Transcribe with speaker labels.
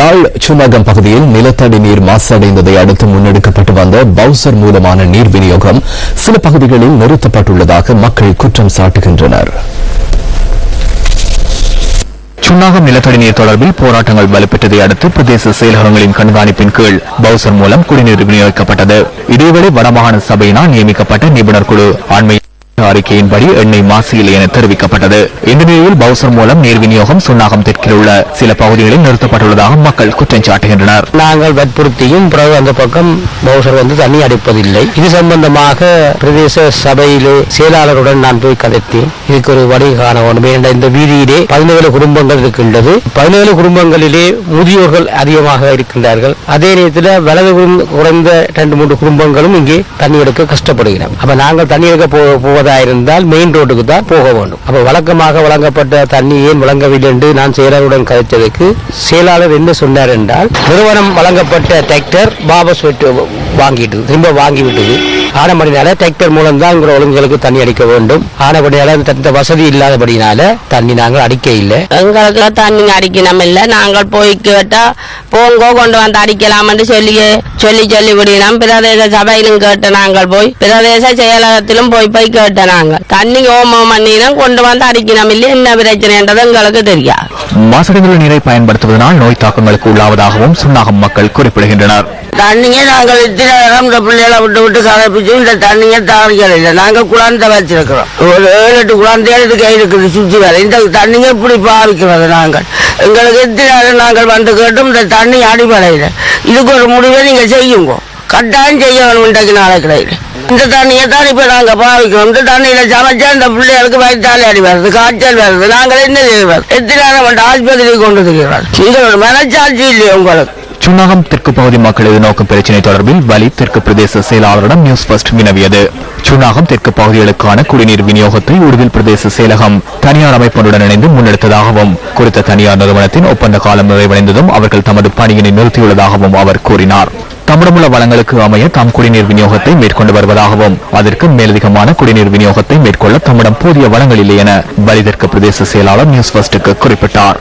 Speaker 1: யாழ் சுனகம் பகுதியில் நிலத்தடி நீர் மாசடைந்ததை அடுத்து முன்னெடுக்கப்பட்டு வந்த பவுசர் மூலமான நீர் விநியோகம் சில பகுதிகளில் நிறுத்தப்பட்டுள்ளதாக மக்கள் குற்றம் சாட்டுகின்றனர்.
Speaker 2: சுன்னாகம் நிலத்தடி நீர் தொடர்பில் போராட்டங்கள் வலுப்பெற்றதை அடுத்து பிரதேச செயலகங்களின் கண்காணிப்பின் கீழ் பவுசர் மூலம் குடிநீர் விநியோகிக்கப்பட்டது. இதேவேளை வடமாகாண சபையினால் நியமிக்கப்பட்ட நிபுணர் குழு அண்மை அறிக்கையின்படி எண்ணெய் மாசு இல்லை என தெரிவிக்கப்பட்டது. இந்த நிலையில் பவுசர் மூலம் நீர் விநியோகம் சுன்னாகம் தெற்கில் உள்ள சில பகுதிகளில் நிறுத்தப்பட்டுள்ளதாக மக்கள் குற்றம் சாட்டுகின்றனர்.
Speaker 3: நாங்கள் வற்புறுத்தியும் பிறகு அந்த பக்கம் பவுசர் வந்து தண்ணி அடைப்பதில்லை. இது சம்பந்தமாக பிரதேச சபையிலே செயலாளருடன் நான் போய் கதைத்தேன். இதுக்கு ஒரு வழி காண வேண்டும் ஏனென்றால் இந்த வீதியிலே பதினேழு குடும்பங்கள் இருக்கின்றது. பதினேழு குடும்பங்களிலே முதியோர்கள் அதிகமாக இருக்கின்றார்கள். அதே நேரத்தில் வலது குறைந்த ரெண்டு மூன்று குடும்பங்களும் இங்கே தண்ணி எடுக்க கஷ்டப்படுகிறோம் அப்ப நாங்கள் தண்ணி எடுக்க போ போவதா இருந்தால் மெயின் ரோட்டுக்கு தான் போக வேண்டும். அப்ப வழக்கமாக வழங்கப்பட்ட தண்ணி ஏன் வழங்கவில்லை என்று நான் செயலாளருடன் கதைத்ததுக்கு செயலாளர் என்ன சொன்னார் என்றால் நிறுவனம் வழங்கப்பட்ட டிராக்டர் வாபஸ் வாங்கிட்டு திரும்ப வாங்கி விட்டது. ஆனபடினால டிராக்டர் மூலம் தான் உங்கள் ஒழுங்குகளுக்கு தண்ணி அடிக்க வேண்டும். ஆனபடினால இந்த வசதி இல்லாதபடினால தண்ணி நாங்கள் அடிக்க இல்லை.
Speaker 4: எங்களுக்கு தண்ணி அடிக்கணும் இல்லை. நாங்கள் போய் கேட்டா போங்கோ கொண்டு வந்து அடிக்கலாம்னு சொல்லி சொல்லி சொல்லி விடினோம். பிரதேச சபையிலும் கேட்டோம் நாங்கள் போய். பிரதேச செயலகத்திலும் போய் போய் கேட்டோம் நாங்கள். தண்ணி ஓமம் பண்ணினா கொண்டு வந்து அடிக்கணும் இல்லை. என்ன பிரச்சனைன்றது எங்களுக்கு தெரியாது.
Speaker 2: மாசடைந்துள்ள நீரை பயன்படுத்துவதனால் நோய் தாக்கங்களுக்கு உள்ளாவதாகவும் சுண்ணாகம் மக்கள் குறிப்பிடுகின்றனர்.
Speaker 4: தண்ணியை நாங்கள் இத்தனை இந்த பிள்ளைகளை விட்டு விட்டு கலப்பிச்சு இந்த தண்ணியை தாரிக்கல இல்லை நாங்கள் குழந்தை வச்சிருக்கிறோம். ஒரு ஏழு எட்டு குழந்தைகள் இதுக்கு இருக்குது சுற்றி வேலை இந்த தண்ணியை இப்படி பாவிக்கிறது நாங்கள்? எங்களுக்கு எத்தனை நாங்கள் வந்து கேட்டும் இந்த தண்ணி அடிப்படையில். இதுக்கு ஒரு முடிவை நீங்கள் செய்யுங்க. கட்டாயம் செய்ய வேணும் இன்றைக்கு நாளைக்கு இந்த தண்ணியை தான் இப்போ நாங்கள் பாவிக்கிறோம். இந்த தண்ணியில் சமைச்சா இந்த பிள்ளைகளுக்கு வயிற்றாலே அடி வருது காய்ச்சல் வருது. நாங்கள் என்ன செய்வது எத்தனை நேரம் வந்து ஆஸ்பத்திரிக்கு கொண்டு இருக்கிறோம் நீங்கள் மனச்சாட்சி இல்லையா உங்களுக்கு.
Speaker 2: சுன்னாகம் தெற்கு பகுதி மக்கள் எதிர்நோக்கும் பிரச்சினை தொடர்பில் வலி தெற்கு பிரதேச செயலாளரிடம் நியூஸ் ஃபர்ஸ்ட் வினவியது. சுன்னாகம் தெற்கு பகுதிகளுக்கான குடிநீர் விநியோகத்தை உடுவில் பிரதேச செயலகம் தனியார் அமைப்புடன் இணைந்து முன்னெடுத்ததாகவும் குறித்த தனியார் நிறுவனத்தின் ஒப்பந்த காலம் நிறைவடைந்ததும் அவர்கள் தமது பணியினை நிறுத்தியுள்ளதாகவும் அவர் கூறினார். தம்மிடமுள்ள வளங்களுக்கு அமைய தாம் குடிநீர் விநியோகத்தை மேற்கொண்டு வருவதாகவும் அதற்கு மேலதிகமான குடிநீர் விநியோகத்தை மேற்கொள்ள தம்மிடம் போதிய வளங்கள் இல்லை என பலிதர்க்க பிரதேச செயலாளர் நியூஸ் ஃபர்ஸ்டுக்கு குறிப்பிட்டார்.